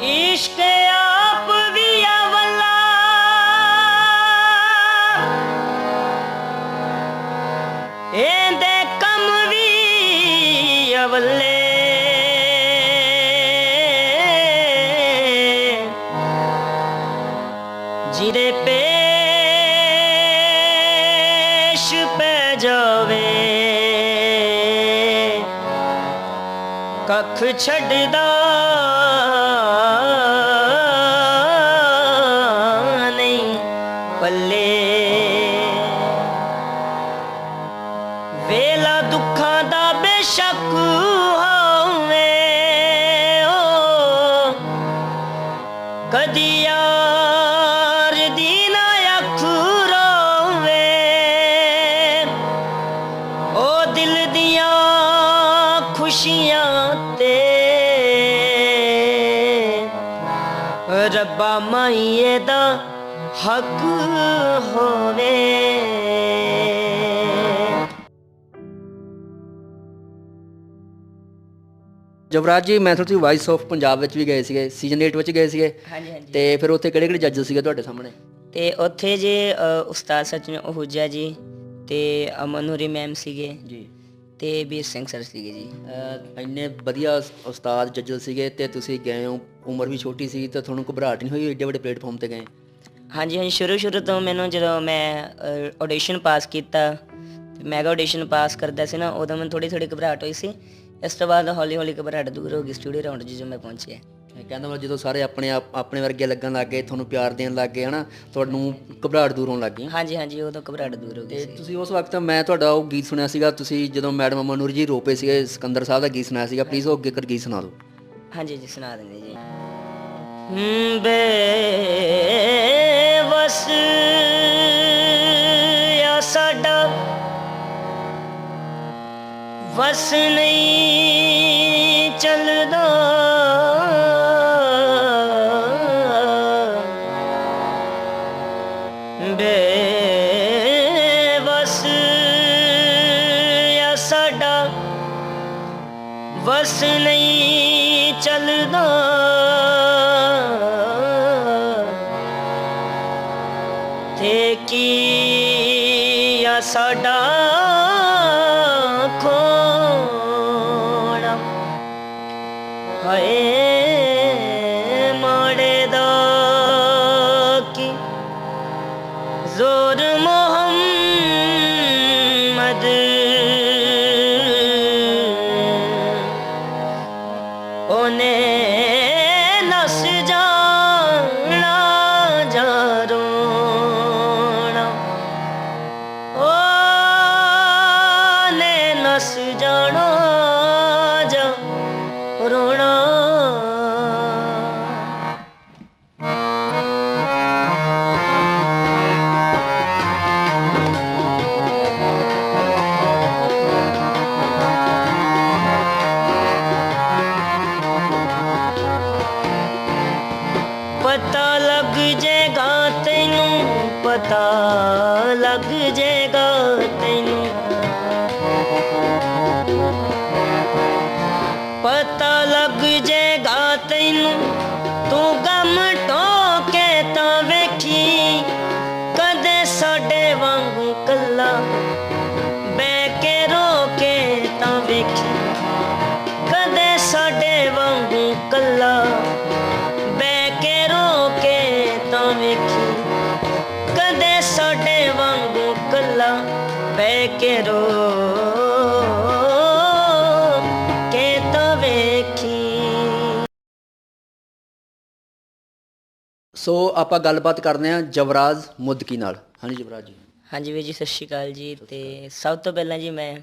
ਇਸ਼ਕ ਆਪ ਵੀ ਅਵਲਾ। ਇਹਦੇ ਕੰਮ ਵੀ ਅਵਲੇ। ਜਿਹਦੇ ਪੇਸ਼ ਪੈ ਜਾਵੇ। ਕੱਖ ਛੱਡਦਾ ਤੇ ਰੱਬਾ ਮਾਈਏ ਦਾ ਹੱਕ ਹੋਵੇ। ਜਵਰਾਜ ਜੀ ਮੈਂ ਤੁਸੀਂ ਵਾਇਸ ਆਫ ਪੰਜਾਬ ਵਿੱਚ ਵੀ ਗਏ ਸੀਗੇ ਸੀਜ਼ਨ 8 ਵਿੱਚ ਗਏ ਸੀਗੇ। ਹਾਂਜੀ ਹਾਂਜੀ। ਤੇ ਫਿਰ ਉੱਥੇ ਕਿਹੜੇ ਕਿਹੜੇ ਜੱਜ ਸੀਗੇ ਤੁਹਾਡੇ ਸਾਹਮਣੇ? ਤੇ ਉੱਥੇ ਜੇ ਉਸਤਾਦ ਸਚਿਨ ਉਹੂਜਾ ਜੀ ਤੇ ਅਮਨੂਰੀ ਮੈਮ ਸੀਗੇ। ਜੀ। ਤੇ ਵੀਰ ਸਿੰਘ ਸਰ ਸੀਗੇ ਜੀ। ਇੰਨੇ ਵਧੀਆ ਉਸਤਾਦ ਜੱਜ ਸੀਗੇ ਤੇ ਤੁਸੀਂ ਗਏ ਹੋ, ਉਮਰ ਵੀ ਛੋਟੀ ਸੀ ਤੇ ਤੁਹਾਨੂੰ ਘਬਰਾਹਟ ਨਹੀਂ ਹੋਈ ਏਡੇ ਵੱਡੇ ਪਲੇਟਫਾਰਮ ਤੇ ਗਏ? ਹਾਂਜੀ ਹਾਂਜੀ ਸ਼ੁਰੂ ਸ਼ੁਰੂ ਤੋਂ ਮੈਨੂੰ ਜਦੋਂ ਮੈਂ ਆਡੀਸ਼ਨ ਪਾਸ ਕੀਤਾ ਮੈਗਾ ਆਡੀਸ਼ਨ ਪਾਸ ਕਰਦਾ ਸੀ ਨਾ, ਉਦੋਂ ਮੈਨੂੰ ਥੋੜੀ ਥੋੜੀ ਘਬਰਾਹਟ ਹੋਈ ਸੀ। ਇਸ ਤੋਂ ਬਾਅਦ ਹੌਲੀ ਹੌਲੀ ਘਬਰਾਹਟ ਦੂਰ ਹੋ ਗਈ ਸਟੂਡੀਓ ਰਾਉਂਡ ਜਦੋਂ ਮੈਂ ਪਹੁੰਚਿਆ। ਕਹਿੰਦਾ ਮਤਲਬ ਜਦੋਂ ਸਾਰੇ ਆਪਣੇ ਆਪ ਆਪਣੇ ਵਰਗੇ ਲੱਗਣ ਲੱਗ ਗਏ ਤੁਹਾਨੂੰ ਪਿਆਰ ਦੇਣ ਲੱਗ ਗਏ ਹਨਾ ਤੁਹਾਨੂੰ ਘਬਰਾਹਟ ਦੂਰ ਹੋਣ ਲੱਗ ਗਈ। ਹਾਂਜੀ ਹਾਂਜੀ ਉਦੋਂ ਘਬਰਾਹਟ ਦੂਰ ਹੋ ਗਈ ਤੇ ਸੀ। ਤੁਸੀਂ ਉਸ ਵਕਤ ਮੈਂ ਤੁਹਾਡਾ ਉਹ ਗੀਤ ਸੁਣਿਆ ਸੀਗਾ ਤੁਸੀਂ ਜਦੋਂ ਮੈਡਮ ਅਮਨੂਰ ਜੀ ਰੋਪੇ ਸੀਗੇ ਸਿਕੰਦਰ ਸਾਹਿਬ ਦਾ ਗੀਤ ਸੁਣਾਇਆ ਸੀਗਾ ਪਲੀਜ਼ ਉਹ ਅੱਗੇ ਕਰ ਗੀਤ ਸੁਣਾ ਦਿਓ। ਹਾਂਜੀ ਜੀ ਸੁਣਾ ਦਿੰਦੇ ਜੀ। ਹਮ ਬੇਵਸ ਆ ਸਾਡਾ। ਵਸ ਨਹੀਂ ਵਸ ਨਹੀਂ ਚੱਲਦਾ। ਪਤਾ ਲੱਗ ਜੇ ਸੋ ਆਪਾਂ ਗੱਲਬਾਤ ਕਰਦੇ ਹਾਂ ਜਵਰਾਜ ਮੁੱਦਕੀ ਨਾਲ। ਹਾਂਜੀ ਜਵਰਾਜ ਜੀ। ਹਾਂਜੀ ਵੀਰ ਜੀ ਸਤਿ ਸ਼੍ਰੀ ਅਕਾਲ ਜੀ। ਤੇ ਸਭ ਤੋਂ ਪਹਿਲਾਂ ਜੀ ਮੈਂ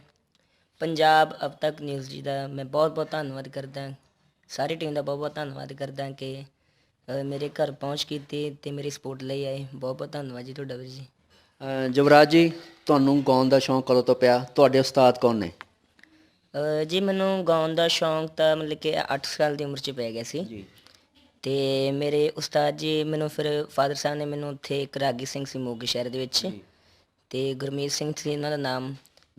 ਪੰਜਾਬ ਅਬ ਤੱਕ ਨਿਊਜ਼ ਜੀ ਦਾ ਮੈਂ ਬਹੁਤ ਬਹੁਤ ਧੰਨਵਾਦ ਕਰਦਾ ਸਾਰੀ ਟੀਮ ਦਾ ਬਹੁਤ ਬਹੁਤ ਧੰਨਵਾਦ ਕਰਦਾ ਕਿ ਅ, ਮੇਰੇ ਘਰ ਪਹੁੰਚ ਕੀਤੀ ਤੇ ਮੇਰੀ ਸਪੋਰਟ ਲਈ ਆਏ। ਬਹੁਤ ਬਹੁਤ ਧੰਨਵਾਦ ਜੀ ਤੁਹਾਡਾ ਵੀਰ ਜੀ। ਜਵਰਾਜ ਜੀ ਤੁਹਾਨੂੰ ਗਾਉਣ ਦਾ ਸ਼ੌਂਕ ਕਦੋਂ ਤੋਂ ਪਿਆ? ਤੁਹਾਡੇ ਉਸਤਾਦ ਕੌਣ ਨੇ? ਜੀ ਮੈਨੂੰ ਗਾਉਣ ਦਾ ਸ਼ੌਂਕ ਤਾਂ ਮਤਲਬ ਕਿ 8 ਸਾਲ ਦੀ ਉਮਰ 'ਚ ਪੈ ਗਿਆ ਸੀ। ਜੀ। ਤੇ ਮੇਰੇ ਉਸਤਾਦ ਜੀ ਮੈਨੂੰ ਫਿਰ ਫਾਦਰ ਸਾਹਿਬ ਨੇ ਮੈਨੂੰ ਉੱਥੇ ਇੱਕ ਰਾਗੀ ਸਿੰਘ ਸੀ ਮੋਗੇ ਸ਼ਹਿਰ ਦੇ ਵਿੱਚ। ਤੇ ਗੁਰਮੀਤ ਸਿੰਘ ਸੀ ਉਹਨਾਂ ਦਾ ਨਾਮ।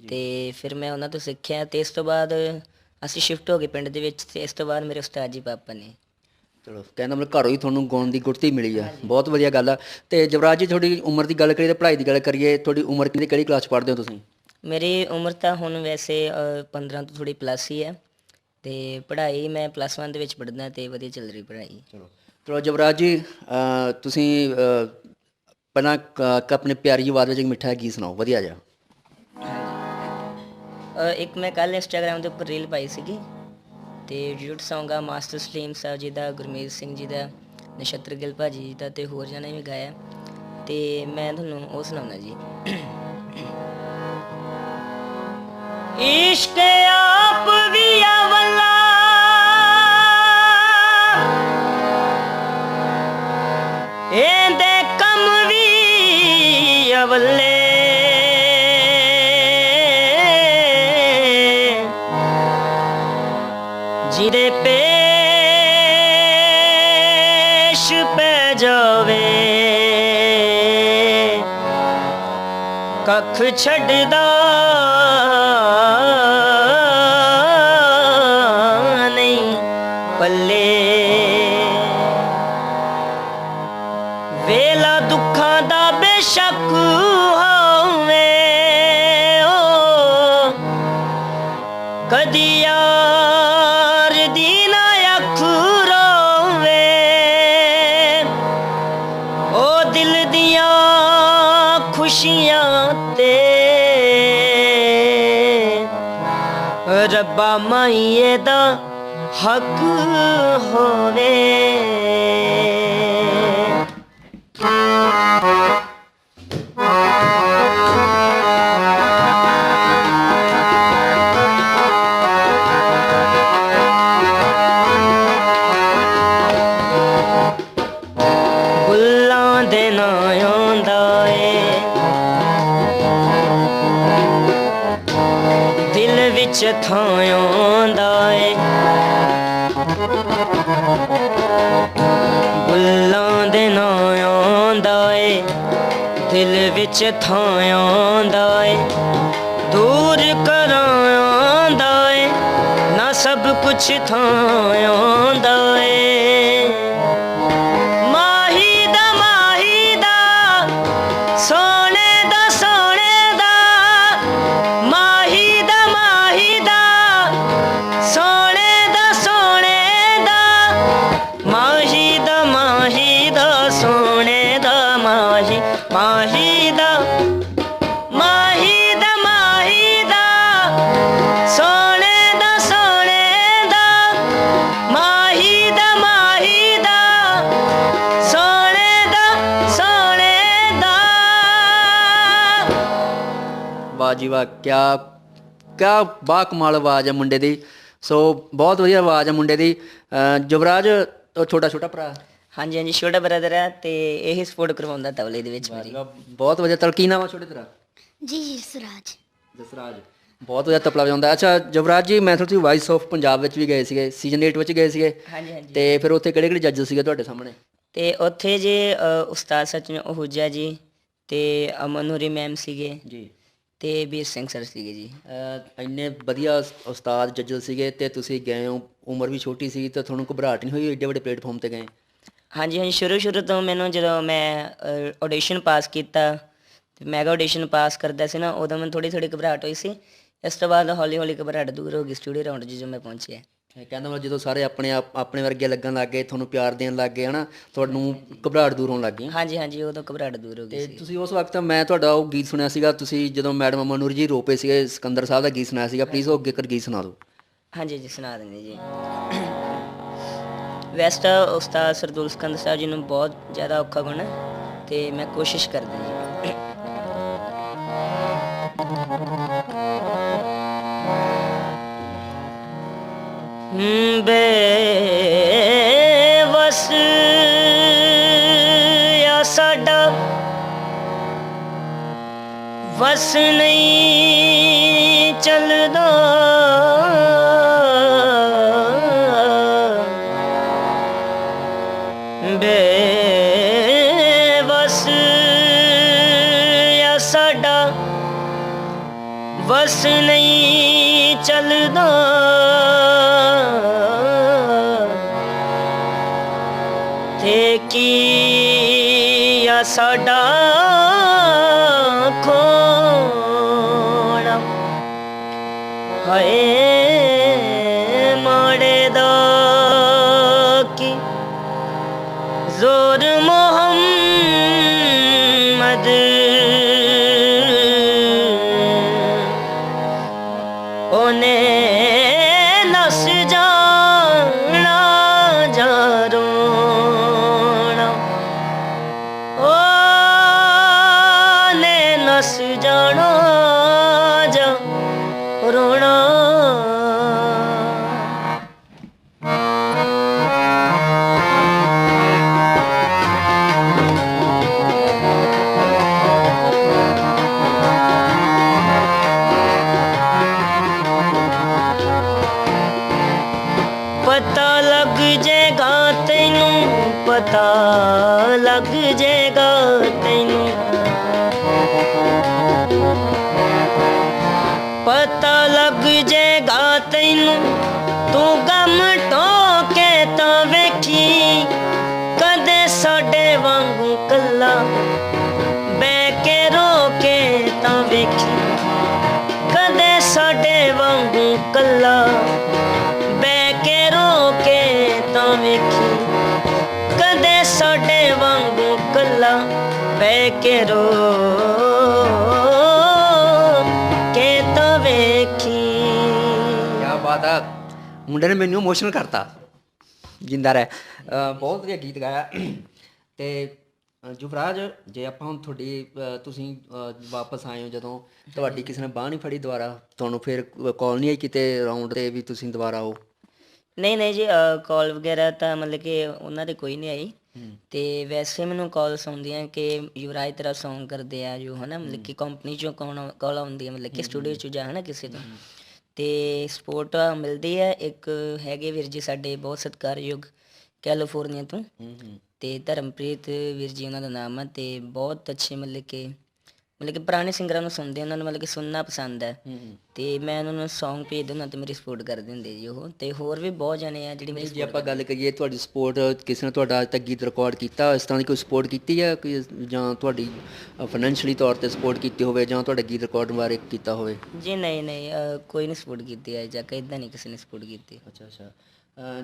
ਤੇ ਫਿਰ ਮੈਂ ਉਹਨਾਂ ਤੋਂ ਸਿੱਖਿਆ ਤੇ ਇਸ ਤੋਂ ਬਾਅਦ ਅਸੀਂ ਸ਼ਿਫਟ ਹੋ ਗਏ ਪਿੰਡ ਦੇ ਵਿੱਚ ਤੇ ਇਸ ਤੋਂ ਬਾਅਦ ਮੇਰੇ ਉਸਤਾਦ ਜੀ ਪਾਪਾ ਨੇ। ਚਲੋ ਕਹਿੰਦਾ ਮਤਲਬ ਘਰੋਂ ਹੀ ਤੁਹਾਨੂੰ ਗਾਉਣ ਦੀ ਗੁਰਤੀ ਮਿਲੀ ਆ। ਬਹੁਤ ਵਧੀਆ ਗੱਲ ਆ। ਤੇ ਜਵਰਾਜ ਜੀ ਤੁਹਾਡੀ ਉਮਰ ਦੀ ਗੱਲ ਕਰੀਏ ਤੇ ਪੜ੍ਹਾਈ ਦੀ ਗੱਲ ਕਰੀਏ ਤੁਹਾਡੀ ਉਮਰ ਕਿੰਨੀ ਕਿਹੜੀ ਕਲਾਸ ਪੜ੍ਹਦੇ ਹੋ ਤੁਸੀਂ? ਮੇਰੀ ਉਮਰ ਤਾਂ ਹੁਣ ਵੈਸੇ ਅ, 15 ਤੋਂ ਥੋੜੀ ਪਲੱਸ ਹੀ ਹੈ। ਤੇ ਪੜ੍ਹਾਈ ਮੈਂ ਪਲੱਸ 1 ਦੇ ਵਿੱਚ ਪੜ੍ਹਦਾ ਤੇ ਵਧੀਆ ਚੱਲ ਰਹੀ ਪੜ੍ਹਾਈ। ਚਲੋ ਚਲੋ ਜਵਰਾਜ ਜੀ ਤੁਸੀਂ ਪਹਿਲਾਂ ਆਪਣੇ ਪਿਆਰੀ ਆਵਾਜ਼ ਵਿੱਚ ਮਿੱਠਾ ਗੀਤ ਸੁਣਾਓ ਵਧੀਆ ਜਿਹਾ। ਇੱਕ ਮੈਂ ਕੱਲ ਇੰਸਟਾਗ੍ਰam ਦੇ ਉੱਪਰ ਰੀਲ ਪਾਈ ਸੀਗੀ। ਤੇ ਡਿਊਟ Song ਆ ਮਾਸਟਰ ਸਲੀਮ ਸਾਹਿਬ ਜੀ ਦਾ, ਗੁਰਮੀਤ ਸਿੰਘ ਜੀ ਦਾ, ਨਛੱਤਰ ਗਿੱਲ ਭਾਜੀ ਜੀ ਦਾ ਤੇ ਹੋਰ ਜਣੇ ਵੀ ਗਾਇਆ। ਤੇ ਮੈਂ ਤੁਹਾਨੂੰ ਉਹ ਸੁਣਾਉਣਾ ਜੀ। ਇਸ਼ਕ ਆਪ ਵੀ ਅਵਲਾ। ਇਹਦੇ ਕੰਮ ਵੀ ਅਵਲੇ। ਜਿਹਦੇ ਪੇਸ਼ ਪੈ ਜਾਵੇ। ਕੱਖ ਛੱਡਦਾ ਨਹੀਂ ਪੱਲੇ। ਵੇਲਾ ਦੁੱਖਾਂ ਦਾ ਬੇਸ਼ੱਕ ਹੋਵੇ ਕਦੀ ਰੱਬਾ ਮਾਈਏ ਦਾ ਹੱਕ ਹੋਵੇ ਵਿੱਚ ਥਾਂ ਆਉਂਦਾ ਏ ਦੂਰ ਕਰਾਂ ਆਉਂਦਾ ਏ ਨਾ ਸਭ ਕੁਛ ਥਾਂ ਆਉਂਦਾ ਏ। ਜੀ ਵਾਹ ਕਿਆ ਕਿਆ ਬਾ ਕਮਾਲ ਆਵਾਜ਼ ਹੈ ਮੁੰਡੇ ਦੀ। ਸੋ ਬਹੁਤ ਵਧੀਆ ਆਵਾਜ਼ ਹੈ ਮੁੰਡੇ ਦੀ। ਅਹ ਜਵਰਾਜ ਉਹ ਛੋਟਾ ਛੋਟਾ ਭਰਾ? ਹਾਂਜੀ ਹਾਂਜੀ ਛੋਟਾ ਬ੍ਰਦਰ ਹੈ ਤੇ ਇਹ ਸਪੋਰਟ ਕਰਵਾਉਂਦਾ ਤਬਲੇ ਦੇ ਵਿੱਚ ਮੇਰੀ। ਬਹੁਤ ਵਧੀਆ। ਤਲ ਕੀ ਨਾਮ ਆ ਛੋਟੇ ਤੇਰਾ? ਜੀ ਜਸਰਾਜ। ਜਸਰਾਜ। ਬਹੁਤ ਵਧੀਆ ਤਬਲਾ ਵਜਾਉਂਦਾ। ਅੱਛਾ ਜਵਰਾਜ ਜੀ ਮੈਂ ਤੁਸੀਂ ਵਾਇਸ ਆਫ ਪੰਜਾਬ ਵਿੱਚ ਵੀ ਗਏ ਸੀਗੇ ਸੀਜ਼ਨ 8 ਵਿੱਚ ਗਏ ਸੀਗੇ। ਹਾਂਜੀ ਹਾਂਜੀ। ਤੇ ਫਿਰ ਉੱਥੇ ਕਿਹੜੇ ਕਿਹੜੇ ਜੱਜ ਸੀਗੇ ਤੁਹਾਡੇ ਸਾਹਮਣੇ? ਤੇ ਉੱਥੇ ਜੇ ਅ, ਉਸਤਾਦ ਸਚਿਨ ਅਹੂਜਾ ਜੀ ਤੇ ਅਮਨ ਨੂਰੀ ਮੈਮ ਸੀਗੇ। ਜੀ। ਤੇ ਵੀਰ ਸਿੰਘ ਸਰ ਸੀਗੇ ਜੀ। ਅਹ ਇੰਨੇ ਵਧੀਆ ਉਸ- ਉਸਤਾਦ ਜੱਜ ਸੀਗੇ ਤੇ ਤੁਸੀਂ ਗਏ ਹੋ ਉਮਰ ਵੀ ਛੋਟੀ ਸੀ ਤਾਂ ਤੁਹਾਨੂੰ ਘਬਰਾਹਟ ਨਹੀਂ ਹੋਈ ਏਡੇ ਵੱਡੇ ਪਲੇਟਫਾਰਮ ਤੇ ਗਏ? ਹਾਂਜੀ ਹਾਂਜੀ ਸ਼ੁਰੂ ਸ਼ੁਰੂ ਤੋਂ ਮੈਨੂੰ ਜਦੋਂ ਮੈਂ ਆਡੀਸ਼ਨ ਪਾਸ ਕੀਤਾ ਤੇ ਮੈਗਾ ਆਡੀਸ਼ਨ ਪਾਸ ਕਰਦਾ ਸੀ ਨਾ ਉਦੋਂ ਮੈਨੂੰ ਥੋੜੀ ਥੋੜੀ ਘਬਰਾਹਟ ਹੋਈ ਸੀ। ਇਸ ਤੋਂ ਬਾਅਦ ਹੌਲੀ ਹੌਲੀ ਘਬਰਾਹਟ ਦੂਰ ਹੋ ਗਈ ਸਟੂਡੀਓ ਰਾਉਂਡ 'ਚ ਜਦੋਂ ਮੈਂ ਪਹੁੰਚਿਆ। ਕਹਿੰਦਾ ਮਤਲਬ ਜਦੋਂ ਸਾਰੇ ਆਪਣੇ ਆਪ ਆਪਣੇ ਵਰਗੇ ਲੱਗਣ ਲੱਗ ਗਏ ਤੁਹਾਨੂੰ ਪਿਆਰ ਦੇਣ ਲੱਗ ਗਏ ਹਨਾ ਤੁਹਾਨੂੰ ਘਬਰਾਹਟ ਦੂਰ ਹੋਣ ਲੱਗ ਗਈ। ਹਾਂਜੀ ਹਾਂਜੀ ਉਦੋਂ ਘਬਰਾਹਟ ਦੂਰ ਹੋ ਗਈ ਤੇ ਸੀ। ਤੁਸੀਂ ਉਸ ਵਕਤ ਮੈਂ ਤੁਹਾਡਾ ਉਹ ਗੀਤ ਸੁਣਿਆ ਸੀਗਾ ਤੁਸੀਂ ਜਦੋਂ ਮੈਡਮ ਅਮਨੂਰ ਜੀ ਰੋਪੇ ਸੀਗੇ ਸਿਕੰਦਰ ਸਾਹਿਬ ਦਾ ਗੀਤ ਸੁਣਾਇਆ ਸੀਗਾ ਪਲੀਜ਼ ਉਹ ਅੱਗੇ ਕਰ ਗੀਤ ਸੁਣਾ ਦਿਓ। ਹਾਂਜੀ ਜੀ ਸੁਣਾ ਦਿੰਦੇ ਜੀ। ਵੈਸੇ ਤਾਂ ਉਸਤਾਦ ਸਰਦੂਲ ਸਿਕੰਦਰ ਸਾਹਿਬ ਜੀ ਨੂੰ ਬਹੁਤ ਜ਼ਿਆਦਾ ਔਖਾ ਗੁਣ ਹੈ ਤੇ ਮੈਂ ਕੋਸ਼ਿਸ਼ ਕਰਦਾ ਜੀ ਬਸ ਨਹੀਂ ਚੱਲਦਾ। ਬੇਵਸ ਆ ਸਾਡਾ ਵਸ ਨਹੀਂ ਚੱਲਦਾ। ਠੇਕੀਆ ਸਾਡਾ ਪਤਾ ਲੱਗ ਜੇਗਾ ਤੈਨੂੰ। ਪਤਾ ਬੈ ਕੇ ਰੋ ਕੇ ਤਾਂ ਵੇਖੀ। ਕੀ ਬਾਤ ਆ। ਮੁੰਡੇ ਨੇ ਮੈਨੂੰ ਇਮੋਸ਼ਨਲ ਕਰਤਾ। ਜਿੰਦਾ ਰਹਿ। ਅਹ ਬਹੁਤ ਵਧੀਆ ਗੀਤ ਗਾਇਆ। ਤੇ ਅਹ ਯੁਵਰਾਜ ਜੇ ਆਪਾਂ ਹੁਣ ਤੁਹਾਡੀ ਅਹ ਤੁਸੀਂ ਅਹ ਵਾਪਸ ਆਏ ਹੋ ਜਦੋਂ ਤੁਹਾਡੀ ਕਿਸੇ ਨੇ ਬਾਹ ਨਹੀਂ ਫੜੀ ਦੁਬਾਰਾ ਤੁਹਾਨੂੰ ਫਿਰ ਕਾਲ ਨਹੀਂ ਆਈ ਕਿਤੇ ਰਾਉਂਡ ਤੇ ਵੀ ਤੁਸੀਂ ਦੁਬਾਰਾ ਆਓ? ਨਹੀਂ ਨਹੀਂ ਜੀ ਕਾਲ ਵਗੈਰਾ ਤਾਂ ਮਤਲਬ ਕਿ ਉਹਨਾਂ ਦੇ ਕੋਈ ਨਹੀਂ ਆਈ। ਤੇ ਵੈਸੇ ਮੈਨੂੰ ਕਾਲਸ ਆਉਂਦੀਆਂ ਕਿ ਯੁਵਰਾਜ ਤੇਰਾ Song ਕਰਦੇ ਆ ਜੋ ਹਨਾ ਮਤਲਬ ਕਿ ਕੰਪਨੀ ਚੋਂ ਕਾਲ ਕਾਲ ਆਉਂਦੀ ਹੈ ਮਤਲਬ ਕਿ ਸਟੂਡੀਓ ਚ ਜਾ ਹਨਾ ਕਿਸੇ ਤੋਂ। ਤੇ ਸਪੋਰਟ ਮਿਲਦੀ ਹੈ ਇੱਕ ਹੈਗੇ ਵੀਰ ਜੀ ਸਾਡੇ ਬਹੁਤ ਸਤਿਕਾਰਯੋਗ ਕੈਲੀਫੋਰਨੀਆ ਤੋਂ। ਤੇ ਧਰਮਪ੍ਰੀਤ ਵੀਰ ਜੀ ਉਹਨਾਂ ਦਾ ਨਾਮ ਹੈ ਤੇ ਬਹੁਤ ਅੱਛੇ ਮਤਲਬ ਕਿ ਮਤਲਬ ਕਿ ਪੁਰਾਣੇ ਸਿੰਗਰਾਂ ਨੂੰ ਸੁਣਦੇ ਉਹਨਾਂ ਨੂੰ ਮਤਲਬ ਕਿ ਸੁਣਨਾ ਪਸੰਦ ਹੈ। ਤੇ ਮੈਂ ਉਹਨਾਂ ਨੂੰ Song ਭੇਜ ਦਿੰਦਾ ਤੇ ਮੇਰੀ ਸਪੋਰਟ ਕਰਦੇ ਹੁੰਦੇ ਜੀ ਉਹ। ਤੇ ਹੋਰ ਵੀ ਬਹੁਤ ਜਣੇ ਆ ਜਿਹੜੀ ਮੇਰੀ ਜੇ ਆਪਾਂ ਗੱਲ ਕਰੀਏ ਤੁਹਾਡੀ ਸਪੋਰਟ ਕਿਸੇ ਨੇ ਤੁਹਾਡਾ ਅੱਜ ਤੱਕ ਗੀਤ ਰਿਕਾਰਡ ਕੀਤਾ ਇਸ ਤਰ੍ਹਾਂ ਦੀ ਕੋਈ ਸਪੋਰਟ ਕੀਤੀ ਹੈ? ਕੋਈ ਜਾਂ ਤੁਹਾਡੀ ਫਾਈਨੈਂਸ਼ੀਅਲੀ ਤੌਰ ਤੇ ਸਪੋਰਟ ਕੀਤੀ ਹੋਵੇ ਜਾਂ ਤੁਹਾਡੇ ਗੀਤ ਰਿਕਾਰਡ ਬਾਰੇ ਕੀਤਾ ਹੋਵੇ? ਜੀ ਨਹੀਂ ਨਹੀਂ ਕੋਈ ਨਹੀਂ ਸਪੋਰਟ ਕੀਤੀ ਹੈ ਜਾਂ ਇਦਾਂ ਨਹੀਂ ਕਿਸੇ ਨੇ ਸਪੋਰਟ ਕੀਤੀ। ਅੱਛਾ ਅੱਛਾ।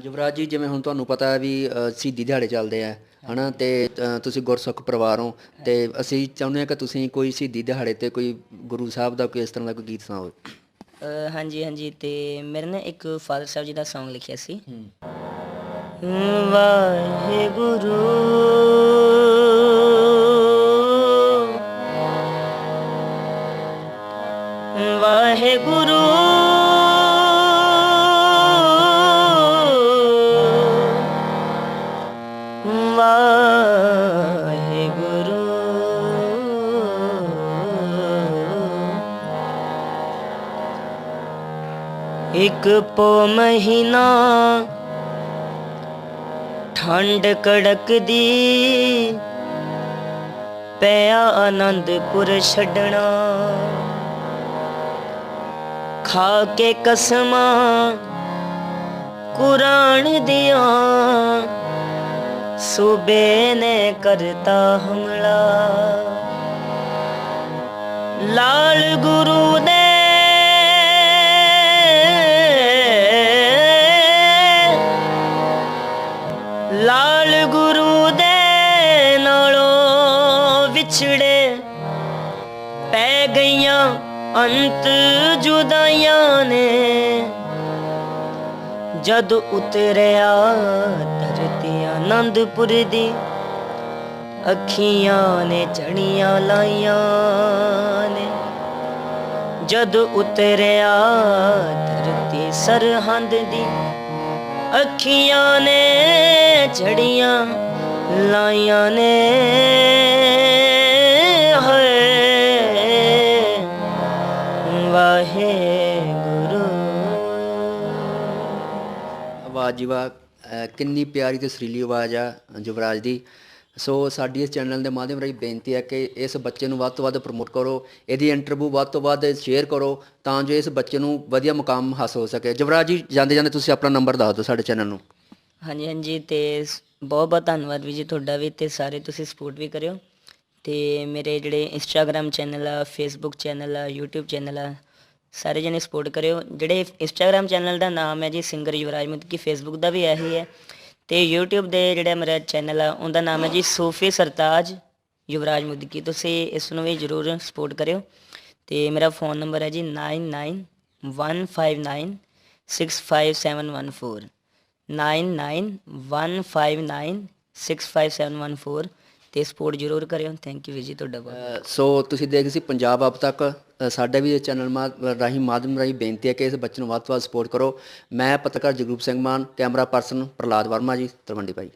ਯੁਵਰਾਜ ਜੀ, ਜਿਵੇਂ ਹੁਣ ਤੁਹਾਨੂੰ ਪਤਾ ਹੈ ਵੀ, ਅਹ ਸ਼ਹੀਦੀ ਦਿਹਾੜੇ ਚੱਲਦੇ ਆ, ਹਨਾ? ਤੇ, ਅਹ ਤੁਸੀਂ ਗੁਰਸਿੱਖ ਪਰਿਵਾਰ ਹੋ, ਤੇ ਅਸੀਂ ਚਾਹੁੰਦੇ ਹਾਂ ਕਿ ਤੁਸੀਂ ਕੋਈ ਸ਼ਹੀਦੀ ਦਿਹਾੜੇ ਤੇ ਕੋਈ ਗੁਰੂ ਸਾਹਿਬ ਦਾ ਕੋਈ ਇਸ ਤਰ੍ਹਾਂ ਦਾ ਕੋਈ ਗੀਤ ਸੁਣਾਓ। ਅਹ ਹਾਂਜੀ ਹਾਂਜੀ, ਤੇ ਮੇਰੇ ਨੇ ਇੱਕ ਫਾਦਰ ਸਾਹਿਬ ਜੀ ਦਾ Song ਲਿਖਿਆ ਸੀ। ਵਾਹਿਗੁਰੂ ਵਾਹਿਗੁਰੂ। ਇੱਕ ਪੋ ਮਹੀਨਾ ਠੰਡ ਕੜਕਦੀ ਪਿਆ ਆਨੰਦਪੁਰ ਛੱਡਣਾ। ਖਾ ਕੇ ਕਸਮਾਂ ਕੁਰਾਨ ਦੀਆਂ ਸੂਬੇ ਨੇ ਕਰਤਾ ਹਮਲਾ। ਲਾਲ ਗੁਰੂ ਵਿਛੜੇ ਪੈ ਗਈਆਂ ਅੰਤ ਜੁਦਾਈਆਂ ਨੇ। ਜਦ ਉਤਰਿਆ ਧਰਤੀ ਆਨੰਦਪੁਰ ਦੀ, ਅੱਖੀਆਂ ਨੇ ਚੜੀਆਂ ਲਾਈਆਂ ਨੇ। ਜਦ ਉਤਰਿਆ ਧਰਤੀ ਸਰਹੰਦ ਦੀ, ਅੱਖੀਆਂ ਨੇ ਚੜੀਆਂ ਲਾਈਆਂ ਨੇ। ਆਵਾਜ਼ ਜੀ ਕਿੰਨੀ ਪਿਆਰੀ ਤੇ ਸੁਰੀਲੀ ਆਵਾਜ਼ ਆ ਯੁਵਰਾਜ ਦੀ। ਸੋ ਸਾਡੀ ਇਸ ਚੈਨਲ ਦੇ ਮਾਧਿਅਮ ਰਾਹੀਂ ਬੇਨਤੀ ਹੈ ਕਿ ਇਸ ਬੱਚੇ ਨੂੰ ਵੱਧ ਤੋਂ ਵੱਧ ਪ੍ਰਮੋਟ ਕਰੋ, ਇਹਦੀ ਇੰਟਰਵਿਊ ਵੱਧ ਤੋਂ ਵੱਧ ਸ਼ੇਅਰ ਕਰੋ, ਤਾਂ ਜੋ ਇਸ ਬੱਚੇ ਨੂੰ ਵਧੀਆ ਮੁਕਾਮ ਹਾਸਲ ਹੋ ਸਕੇ। ਯੁਵਰਾਜ ਜੀ, ਜਾਂਦੇ ਜਾਂਦੇ ਤੁਸੀਂ ਆਪਣਾ ਨੰਬਰ ਦੱਸ ਦਿਓ ਸਾਡੇ ਚੈਨਲ ਨੂੰ। ਹਾਂਜੀ ਹਾਂਜੀ, ਤੇ ਬਹੁਤ ਬਹੁਤ ਧੰਨਵਾਦ ਵੀ ਜੀ ਤੁਹਾਡਾ ਵੀ ਤੇ ਸਾਰੇ ਤੁਸੀਂ ਸਪੋਰਟ ਵੀ ਕਰਿਓ। ਤੇ ਮੇਰੇ ਜਿਹੜੇ ਇੰਸਟਾਗ੍ਰam ਚੈਨਲ ਆ ਫੇਸਬੁੱਕ ਚੈਨਲ ਆ, YouTube ਚੈਨਲ ਆ ਸਾਰੇ ਜਣੇ ਸਪੋਰਟ ਕਰਿਓ ਜਿਹੜੇ ਇੰਸਟਾਗ੍ਰam ਚੈਨਲ ਦਾ ਨਾਮ ਹੈ ਜੀ ਸਿੰਗਰ ਯੁਵਰਾਜ ਮੁਦਕੀ ਫੇਸਬੁੱਕ ਦਾ ਵੀ ਇਹੀ ਹੈ ਤੇ YouTube ਦੇ ਜਿਹੜਾ ਮੇਰਾ ਚੈਨਲ ਆ ਉਹਦਾ ਨਾਮ ਹੈ ਜੀ ਸੂਫੀ ਸਰਤਾਜ ਯੁਵਰਾਜ ਮੁਦਕੀ ਤੁਸੀਂ ਇਸ ਨੂੰ ਵੀ ਜਰੂਰ ਸਪੋਰਟ ਕਰਿਓ ਤੇ ਮੇਰਾ ਫੋਨ ਨੰਬਰ ਹੈ ਜੀ 9915965714 9915965714 ਤੇ ਸਪੋਰਟ ਜਰੂਰ ਕਰਿਓ। ਥੈਂਕ ਯੂ ਜੀ ਤੁਹਾਡਾ ਬਹੁਤ ਸੋ ਤੁਸੀਂ ਦੇਖ ਸੀ ਪੰਜਾਬ ਆਪ ਤੱਕ ਅ, ਸਾਡੇ ਵੀ ਚੈਨਲ ਮਾ ਰਾਹੀਂ ਮਾਧਿਅਮ ਰਾਹੀਂ ਬੇਨਤੀ ਹੈ ਕਿ ਇਸ ਬੱਚੇ ਨੂੰ ਵੱਧ ਤੋਂ ਵੱਧ ਸਪੋਰਟ ਕਰੋ। ਮੈਂ ਪੱਤਰਕਾਰ ਜਗਰੂਪ ਸਿੰਘ ਮਾਨ ਕੈਮਰਾ ਪਰਸਨ ਪ੍ਰਲਾਦ ਵਰਮਾ ਜੀ ਤਲਵੰਡੀ ਭਾਈ।